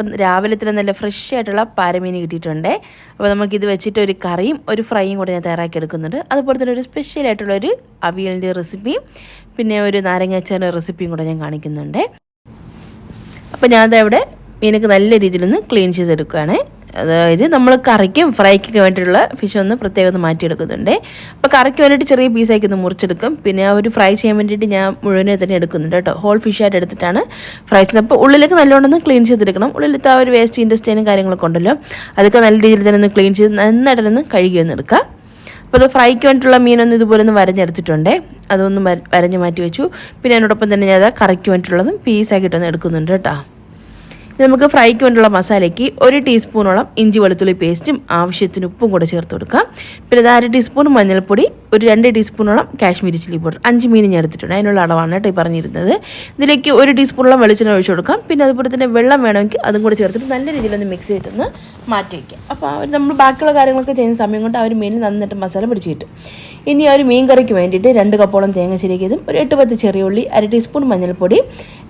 അപ്പം രാവിലെ തന്നെ നല്ല ഫ്രഷ് ആയിട്ടുള്ള പാരമീൻ കിട്ടിയിട്ടുണ്ട്. അപ്പോൾ നമുക്കിത് വെച്ചിട്ട് ഒരു കറിയും ഒരു ഫ്രൈയും കൂടെ ഞാൻ തയ്യാറാക്കി എടുക്കുന്നുണ്ട്. അതുപോലെ തന്നെ ഒരു സ്പെഷ്യൽ ആയിട്ടുള്ള ഒരു അവിയലിന്റെ റെസിപ്പിയും പിന്നെ ഒരു നാരങ്ങാച്ചാറിന്റെ റെസിപ്പിയും കൂടെ ഞാൻ കാണിക്കുന്നുണ്ട്. അപ്പോൾ ഞാനത് അവിടെ മീനൊക്കെ നല്ല രീതിയിലൊന്ന് ക്ലീൻ ചെയ്തെടുക്കുകയാണ് അതായത് നമ്മൾ കറിക്കും ഫ്രൈക്കൊക്കെ വേണ്ടിയിട്ടുള്ള ഫിഷ് ഒന്ന് പ്രത്യേകം മാറ്റിയെടുക്കുന്നുണ്ട്. അപ്പോൾ കറിക്ക് വേണ്ടിയിട്ട് ചെറിയ പീസാക്കി ഒന്ന് മുറിച്ചെടുക്കും. പിന്നെ ആ ഒരു ഫ്രൈ ചെയ്യാൻ വേണ്ടിയിട്ട് ഞാൻ മുഴുവനെ തന്നെ എടുക്കുന്നുണ്ട് കേട്ടോ. ഹോൾ ഫിഷായിട്ട് എടുത്തിട്ടാണ് ഫ്രൈ ചെയ്യുന്നത്. അപ്പോൾ ഉള്ളിലേക്ക് നല്ലോണം ക്ലീൻ ചെയ്തെടുക്കണം. ഉള്ളിലത്തെ ആ ഒരു വേസ്റ്റ് ഇൻഡസ്റ്റൈനും കാര്യങ്ങളൊക്കെ ഉണ്ടല്ലോ. അതൊക്കെ നല്ല രീതിയിൽ തന്നെ ഒന്ന് ക്ലീൻ ചെയ്ത് നന്നായിട്ടൊന്ന് കഴുകി ഒന്ന് എടുക്കാം അപ്പോൾ അത് ഫ്രൈക്ക് വേണ്ടിയിട്ടുള്ള മീനൊന്നും ഇതുപോലെ ഒന്ന് വരഞ്ഞെടുത്തിട്ടുണ്ട്. അതൊന്നും വര- വരഞ്ഞ് മാറ്റി വെച്ചു. പിന്നെ അതിനോടൊപ്പം തന്നെ ഞാൻ അത് കറിക്ക് വേണ്ടിയിട്ടുള്ളതും പീസാക്കിയിട്ടൊന്ന് എടുക്കുന്നുണ്ട് കേട്ടോ. നമുക്ക് ഫ്രൈക്ക് വേണ്ടിയുള്ള മസാലയ്ക്ക് ഒരു ടീസ്പൂണോളം ഇഞ്ചി വെളുത്തുള്ളി പേസ്റ്റും ആവശ്യത്തിന് ഉപ്പും കൂടെ ചേർത്ത് കൊടുക്കാം. പിന്നെ അര ടീസ്പൂൺ മഞ്ഞൾപ്പൊടി ഒരു രണ്ട് ടീസ്പൂണോളം കാശ്മീരി ചില്ലി പൗഡർ അഞ്ച് മീൻ ഞാൻ എടുത്തിട്ടുണ്ട്. അതിനുള്ള അളവാണ് കേട്ടോ ഈ പറഞ്ഞിരുന്നത്. ഇതിലേക്ക് ഒരു ടീസ്പൂണോളം വെളിച്ചെണ്ണ ഒഴിച്ചു കൊടുക്കാം. പിന്നെ അതുപോലെ തന്നെ വെള്ളം വേണമെങ്കിൽ അതും കൂടി ചേർത്തിട്ട് നല്ല രീതിയിൽ ഒന്ന് മിക്സ് ചെയ്തിട്ടൊന്ന് മാറ്റി വയ്ക്കാം അപ്പോൾ അവർ നമ്മൾ ബാക്കിയുള്ള കാര്യങ്ങളൊക്കെ ചെയ്യുന്ന സമയം കൊണ്ട് ആ ഒരു മീനിൽ നന്നായിട്ട് മസാല പിടിച്ചിട്ട് ഇനി ആ ഒരു മീൻ കറിക്ക് വേണ്ടിയിട്ട് രണ്ട് കപ്പോളം തേങ്ങ ചിരകിയതും ഒരു എട്ട് പത്ത് ചെറിയ ഉള്ളി അര ടീസ്പൂൺ മഞ്ഞൾപ്പൊടി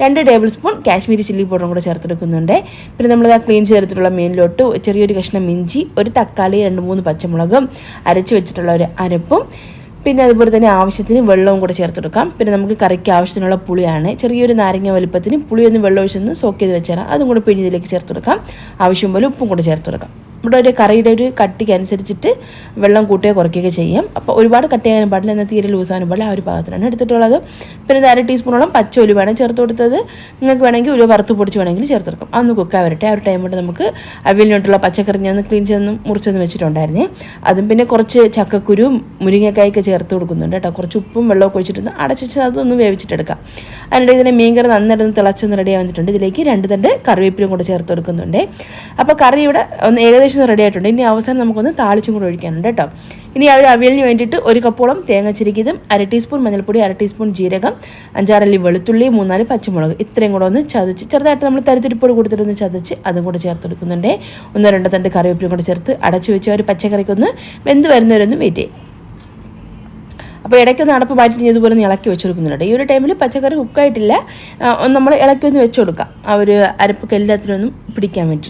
രണ്ട് ടേബിൾ സ്പൂൺ കാശ്മീരി ചില്ലി പൗഡറും കൂടെ ചേർത്തെടുക്കുന്നുണ്ട്. പിന്നെ നമ്മൾ ആ ക്ലീൻ ചേർത്തിട്ടുള്ള മീനിലോട്ട് ചെറിയൊരു കഷ്ണം ഇഞ്ചി ഒരു തക്കാളി രണ്ട് മൂന്ന് പച്ചമുളകും അരച്ച് വെച്ചിട്ടുള്ള ഒരു അരപ്പും പിന്നെ അതുപോലെ തന്നെ ആവശ്യത്തിന് വെള്ളവും കൂടെ ചേർത്തെടുക്കാം പിന്നെ നമുക്ക് കറിക്ക് ആവശ്യത്തിനുള്ള പുളിയാണ്. ചെറിയൊരു നാരങ്ങ വലുപ്പത്തിന് പുളിയൊന്ന് വെള്ളം ഒഴിച്ചൊന്ന് സോക്ക് ചെയ്ത് വെച്ചാൽ അതും കൂടെ പിഴിഞ്ഞതിലേക്ക് ചേർത്ത് കൊടുക്കാം. ആവശ്യം പോലെ ഉപ്പും കൂടെ ചേർത്ത് ഇവിടെ ഒരു കറിയുടെ ഒരു കട്ടിക്ക് അനുസരിച്ചിട്ട് വെള്ളം കൂട്ടുകയോ കുറയ്ക്കുകയോ ചെയ്യാം. അപ്പോൾ ഒരുപാട് കട്ടിയാകാനും പാടില്ല എന്നാൽ തീരെ ലൂസാകാനും പാടില്ല. ആ ഒരു ഭാഗത്തിനാണ് എടുത്തിട്ടുള്ളത്. പിന്നെ അര ടീസ്പൂണോളം പച്ച ഉലുവയാണ് ചേർത്ത് കൊടുത്തത്. നിങ്ങൾക്ക് വേണമെങ്കിൽ ഉലുവ വറുത്ത് പൊടിച്ച് വേണമെങ്കിൽ ചേർത്ത് കൊടുക്കാം. അതൊന്ന് കുക്കാൻ വരട്ടെ ആ ഒരു ടൈം കൊണ്ട് നമുക്ക് അവിലിനോട്ടുള്ള പച്ചക്കറി ഞാൻ ഒന്ന് ക്ലീൻ ചെയ്തൊന്നും മുറിച്ചൊന്ന് വെച്ചിട്ടുണ്ടായിരുന്നേ. അതും പിന്നെ കുറച്ച് ചക്കക്കുരും മുരിങ്ങക്കായൊക്കെ ചേർത്ത് കൊടുക്കുന്നുണ്ട് കേട്ടോ. കുറച്ച് ഉപ്പും വെള്ളമൊക്കെ ഒഴിച്ചിട്ടൊന്ന് അടച്ചു വെച്ചാൽ അതൊന്ന് വേവിച്ചിട്ടെടുക്കാം. അതിനിടെ ഇതിനെ മീൻകറി നന്നായിട്ട് തിളച്ചൊന്ന് റെഡി ആവുന്നിട്ടുണ്ട് ഇതിലേക്ക് രണ്ട് തണ്ട് കറിവേപ്പിലും കൂടെ ചേർത്ത് കൊടുക്കുന്നുണ്ട്. അപ്പോൾ കറി ഇവിടെ ഒന്ന് ഏകദേശം റെഡി ആയിട്ടുണ്ട്. ഇനി അവസാനം നമുക്കൊന്ന് താളിച്ചും കൂടെ ഒഴിക്കാനുണ്ട് കേട്ടോ. ഇനി ആ ഒരു അവിയലിന് വേണ്ടിയിട്ട് ഒരു കപ്പോളം തേങ്ങ ചിരിക്കിതും അര ടീസ്പൂൺ മഞ്ഞൾപ്പൊടി അര ടീസ്പൂൺ ജീരകം അഞ്ചാറല്ലി വെളുത്തുള്ളി മൂന്നാൽ പച്ചമുളക് ഇത്രയും കൂടെ ഒന്ന് ചതച്ച് ചെറുതായിട്ട് നമ്മൾ തരിത്തിരിപ്പോട് കൊടുത്തിട്ടൊന്ന് ചതച്ച് അതും കൂടെ ചേർത്ത് കൊടുക്കുന്നുണ്ട് ഒന്ന് രണ്ട് തണ്ട് കറിവേപ്പിലും കൂടെ ചേർത്ത് അടച്ചു വെച്ച് ഒരു പച്ചക്കറിക്കൊന്ന് വെന്ത് വരുന്നവരൊന്ന് വെയിറ്റ് ചെയ്യും. അപ്പോൾ ഇടയ്ക്കൊന്ന് അടപ്പ് മാറ്റി ഇതുപോലെ ഒന്ന് ഇളക്കി വെച്ച് കൊടുക്കുന്നുണ്ട്. ഈ ഒരു ടൈമിൽ പച്ചക്കറി കുക്കായിട്ടില്ല നമ്മൾ ഇളക്കി ഒന്ന് വെച്ച് കൊടുക്കാം. ആ ഒരു അരപ്പ് കല്ലാത്തിനൊന്നും പിടിക്കാൻ വേണ്ടി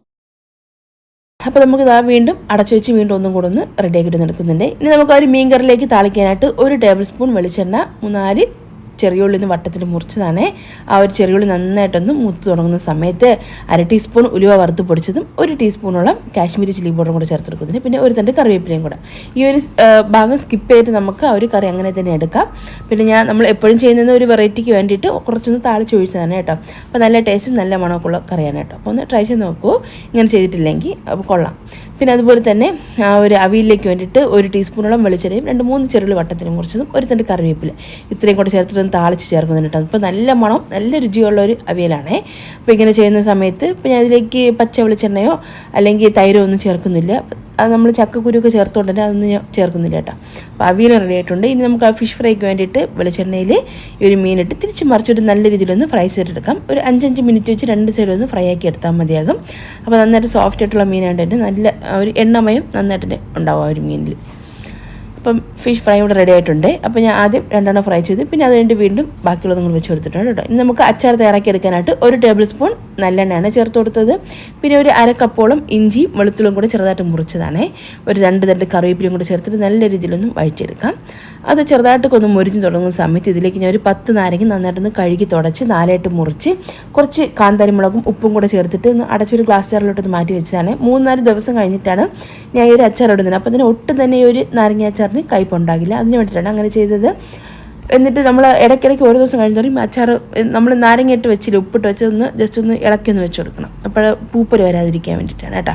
അപ്പോൾ നമുക്ക് ഇതാ വീണ്ടും അടച്ചു വെച്ച് വീണ്ടും ഒന്നും കൂടെ ഒന്ന് റെഡിയാക്കിയിട്ട് നിൽക്കുന്നുണ്ട് ഇനി നമുക്ക് ആ ഒരു മീൻ കറിയിലേക്ക് താളിക്കാനായിട്ട് ഒരു ടേബിൾ സ്പൂൺ വെളിച്ചെണ്ണ മൂന്നാൽ ചെറിയുള്ളി ഒന്ന് വട്ടത്തിൽ മുറിച്ചതാണ്. ആ ഒരു ചെറിയുള്ളി നന്നായിട്ടൊന്ന് മൂത്ത് തുടങ്ങുന്ന സമയത്ത് അര ടീസ്പൂൺ ഉലുവ വറുത്ത് പൊടിച്ചതും ഒരു ടീസ്പൂണോളം കാശ്മീരി ചില്ലി പൗഡറും കൂടെ ചേർത്ത് കൊടുക്കുന്നുണ്ട് പിന്നെ ഒരു തണ്ട് കറിവേപ്പിലയും കൂടെ. ഈ ഒരു ഭാഗം സ്കിപ്പ് ചെയ്തിട്ട് നമുക്ക് ആ ഒരു കറി അങ്ങനെ തന്നെ എടുക്കാം. പിന്നെ ഞാൻ നമ്മൾ എപ്പോഴും ചെയ്യുന്ന ഒരു വെറൈറ്റിക്ക് വേണ്ടിയിട്ട് കുറച്ചൊന്ന് താളിച്ച് ഒഴിച്ചതാണ് കേട്ടോ. അപ്പോൾ നല്ല ടേസ്റ്റും നല്ല മണമൊക്കെ ഉള്ള കറിയാണ് കേട്ടോ. അപ്പോൾ ഒന്ന് ട്രൈ ചെയ്ത് നോക്കൂ. ഇങ്ങനെ ചെയ്തിട്ടില്ലെങ്കിൽ അപ്പോൾ കൊള്ളാം. പിന്നെ അതുപോലെ തന്നെ ആ ഒരു അവിയിലേക്ക് വേണ്ടിയിട്ട് ഒരു ടീസ്പൂണോളം വെളിച്ചെണ്ണയും രണ്ട് മൂന്ന് ചെറുകൾ വട്ടത്തിന് മുറിച്ചതും ഒരു തണ്ട് കറിവേപ്പില ഇത്രയും കൂടെ ചേർത്തിട്ട് ഒന്ന് താളിച്ച് ചേർക്കുന്നുണ്ട് അപ്പോൾ നല്ല മണം നല്ല രുചിയുള്ള ഒരു അവിയലാണേ. അപ്പോൾ ഇങ്ങനെ ചെയ്യുന്ന സമയത്ത് ഇപ്പോൾ ഞാൻ ഇതിലേക്ക് പച്ച വെളിച്ചെണ്ണയോ അല്ലെങ്കിൽ തൈരോ ഒന്നും ചേർക്കുന്നില്ല. അത് നമ്മൾ ചക്കക്കുരുക്കെ ചേർത്തുകൊണ്ട് തന്നെ അതൊന്നും ഞാൻ ചേർക്കുന്നില്ല കേട്ടോ. അപ്പോൾ അവിയൽ റെഡി ആയിട്ടുണ്ട്. ഇനി നമുക്ക് ആ ഫിഷ് ഫ്രൈക്ക് വേണ്ടിയിട്ട് വെളിച്ചെണ്ണയിൽ ഒരു മീനിട്ട് തിരിച്ച് മറിച്ചിട്ട് നല്ല രീതിയിലൊന്ന് ഫ്രൈ ചെയ്തെടുക്കാം. ഒരു അഞ്ചഞ്ച് മിനിറ്റ് വെച്ച് രണ്ട് സൈഡും ഒന്ന് ഫ്രൈ ആക്കി എടുത്താൽ മതിയാകും. അപ്പോൾ നന്നായിട്ട് സോഫ്റ്റ് ആയിട്ടുള്ള മീനായിട്ട് തന്നെ നല്ല ഒരു എണ്ണമയം നന്നായിട്ട് ഉണ്ടാവും ആ ഒരു മീനിൽ അപ്പം ഫിഷ് ഫ്രൈ ഇവിടെ റെഡി ആയിട്ടുണ്ട്. അപ്പോൾ ഞാൻ ആദ്യം രണ്ടെണ്ണം ഫ്രൈ ചെയ്ത്. പിന്നെ അത് കഴിഞ്ഞ് വീണ്ടും ബാക്കിയുള്ളത് നിങ്ങൾ വെച്ച് കൊടുത്തിട്ടുണ്ട് കേട്ടോ. ഇനി നമുക്ക് അച്ചാർ തയ്യാറാക്കി എടുക്കാനായിട്ട് ഒരു ടേബിൾ സ്പൂൺ നല്ലെണ്ണയാണ് ചേർത്ത് കൊടുത്തത്. പിന്നെ ഒരു അര കപ്പോളം ഇഞ്ചി വെളുത്തുള്ളും കൂടെ ചെറുതായിട്ട് മുറിച്ചതാണ്. ഒരു രണ്ട് തണ്ട് കറിവേപ്പിലും കൂടെ ചേർത്തിട്ട് നല്ല രീതിയിലൊന്നും വഴിച്ചെടുക്കാം അത് ചെറുതായിട്ട് ഒന്ന് മുരിഞ്ഞ് തുടങ്ങുന്ന സമയത്ത് ഇതിലേക്ക് ഞാൻ ഒരു പത്ത് നാരങ്ങ നന്നായിട്ടൊന്ന് കഴുകി തുടച്ച് നാലായിട്ട് മുറിച്ച് കുറച്ച് കാന്താരി മുളകും ഉപ്പും കൂടെ ചേർത്തിട്ട് ഒന്ന് അടച്ചൊരു ഗ്ലാസ് ജാറിലോട്ട് മാറ്റി വെച്ചതാണ്. മൂന്നാൽ ദിവസം കഴിഞ്ഞിട്ടാണ് ഞാൻ ഈ ഒരു അച്ചാർ ഇടുന്നത്. അപ്പോൾ അതിന് ഒട്ടും തന്നെ ഒരു നാരങ്ങ അച്ചാറിന് കയ്പുണ്ടാകില്ല അതിന് വേണ്ടിയിട്ടാണ് അങ്ങനെ ചെയ്തത്. എന്നിട്ട് നമ്മൾ ഇടയ്ക്കിടയ്ക്ക് ഓരോ ദിവസം കഴിഞ്ഞ് തുടങ്ങി അച്ചാർ നമ്മൾ നാരങ്ങയിട്ട് വെച്ചില്ല ഉപ്പിട്ട് വെച്ച് ഒന്ന് ജസ്റ്റ് ഒന്ന് ഇളക്കി ഒന്ന് വെച്ച് കൊടുക്കണം. അപ്പോൾ പൂപ്പൽ വരാതിരിക്കാൻ വേണ്ടിയിട്ടാണ് കേട്ടോ.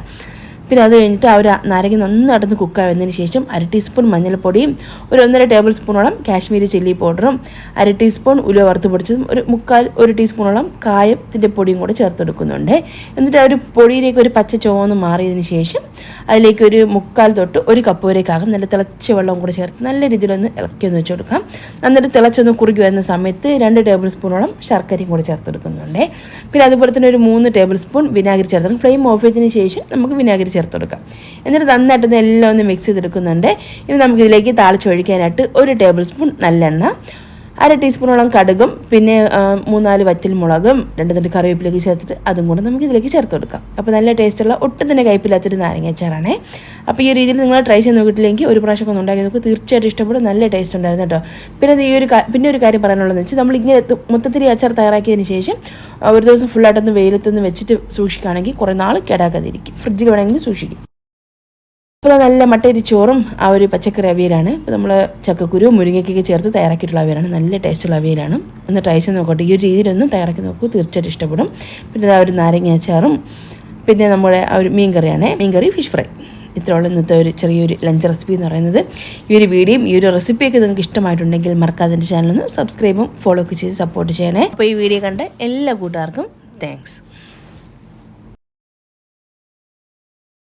പിന്നെ അത് കഴിഞ്ഞിട്ട് ആ ഒരു നാരങ്ങ നന്നായിട്ടൊന്ന് കുക്കാവുന്നതിന് ശേഷം അര ടീസ്പൂൺ മഞ്ഞൾപ്പൊടിയും ഒരു ഒന്നര ടേബിൾ സ്പൂണോളം കാശ്മീരി ചില്ലി പൗഡറും അര ടീസ്പൂൺ ഉലുവ വറുത്ത് പൊടിച്ചതും ഒരു മുക്കാൽ ഒരു ടീസ്പൂണോളം കായത്തിന്റെ പൊടിയും കൂടെ ചേർത്ത് കൊടുക്കുന്നുണ്ട് എന്നിട്ട് ആ ഒരു പൊടിയിലേക്ക് ഒരു പച്ച ചുവന്ന് മാറിയതിന് ശേഷം അതിലേക്ക് ഒരു മുക്കാൽ തൊട്ട് ഒരു കപ്പ് വരേക്കാകും നല്ല തിളച്ച വെള്ളം കൂടെ ചേർത്ത് നല്ല രീതിയിലൊന്ന് ഇളക്കി ഒന്ന് വെച്ച് കൊടുക്കാം. എന്നിട്ട് തിളച്ചൊന്ന് കുറുകി വരുന്ന സമയത്ത് രണ്ട് ടേബിൾ സ്പൂണോളം ശർക്കരയും കൂടെ ചേർത്ത് കൊടുക്കുന്നുണ്ട് പിന്നെ അതുപോലെ തന്നെ ഒരു മൂന്ന് ടേബിൾ സ്പൂൺ വിനാഗിരി ചേർത്ത് ഫ്ലെയിം ഓഫ് ചെയ്തതിന് ശേഷം നമുക്ക് വിനാഗിരി ചേർത്ത് കൊടുക്കാം എന്നിട്ട് നന്നായിട്ട് ഇത് എല്ലാം ഒന്ന് മിക്സ് ചെയ്തെടുക്കുന്നുണ്ട്. ഇനി നമുക്കിതിലേക്ക് താളിച്ചൊഴിക്കാനായിട്ട് ഒരു ടേബിൾ സ്പൂൺ നല്ലെണ്ണ അര ടീസ്പൂണോളം കടുകും പിന്നെ മൂന്നാൽ വറ്റൽ മുളകും രണ്ട് തണ്ട് കറിവേപ്പിലേക്ക് ചേർത്തിട്ട് അതും കൂടെ നമുക്ക് ഇതിലേക്ക് ചേർത്ത് കൊടുക്കാം. അപ്പോൾ നല്ല ടേസ്റ്റുള്ള ഒട്ടും തന്നെ കയ്പില്ലാത്തൊരു നാരങ്ങാച്ചാറാണേ അപ്പോൾ ഈ രീതിയിൽ നിങ്ങൾ ട്രൈ ചെയ്ത് നോക്കിയിട്ടില്ലെങ്കിൽ ഒരു പ്രാവശ്യം ഒന്ന് ഉണ്ടാക്കി നോക്കുക തീർച്ചയായിട്ടും ഇഷ്ടപ്പെടും നല്ല ടേസ്റ്റ് ഉണ്ടായിരുന്നു കേട്ടോ. പിന്നെ ഈ ഒരു പിന്നെ ഒരു കാര്യം പറയാനുള്ളതെന്ന് വെച്ചാൽ തു- മൊത്തത്തിൽ ഈ അച്ചാർ തയ്യാറാക്കിയതിന് ശേഷം ഒരു ദിവസം ഫുള്ളായിട്ടൊന്ന് വെയിലത്തൊന്ന് വെച്ചിട്ട് സൂക്ഷിക്കുകയാണെങ്കിൽ കുറേ നാൾ കേടാക്കാതിരിക്കും. ഫ്രിഡ്ജിൽ വേണമെങ്കിൽ സൂക്ഷിക്കും. അപ്പോൾ അത് നല്ല മട്ടരി ചോറും ആ ഒരു പച്ചക്കറി അവിയലാണ്. ഇപ്പോൾ നമ്മൾ ചക്കക്കുരു മുരിങ്ങയ്ക്കൊക്കെ ചേർത്ത് തയ്യാറാക്കിയിട്ടുള്ള അവിയലാണ്. നല്ല ടേസ്റ്റുള്ള അവിയലാണ്. ഒന്ന് ട്രൈ ചെയ്ത് നോക്കട്ടെ. ഈ ഒരു രീതിയിലൊന്നും തയ്യാറാക്കി നോക്കൂ. തീർച്ചയായിട്ടും ഇഷ്ടപ്പെടും. പിന്നെ ആ ഒരു നാരങ്ങ അച്ചാറും. പിന്നെ നമ്മുടെ ആ ഒരു മീൻ കറിയാണ് മീൻ കറി ഫിഷ് ഫ്രൈ ഇത്രയുള്ള ഇന്നത്തെ ഒരു ചെറിയൊരു ലഞ്ച് റെസിപ്പി എന്ന് പറയുന്നത്. ഈ ഒരു വീഡിയോയും ഈ ഒരു റെസിപ്പിയൊക്കെ നിങ്ങൾക്ക് ഇഷ്ടമായിട്ടുണ്ടെങ്കിൽ മറക്കാതെ ചാനലൊന്ന് സബ്സ്ക്രൈബും ഫോളോ ഒക്കെ ചെയ്ത് സപ്പോർട്ട് ചെയ്യണേ. അപ്പോൾ ഈ വീഡിയോ കണ്ട എല്ലാ കൂട്ടുകാർക്കും താങ്ക്സ്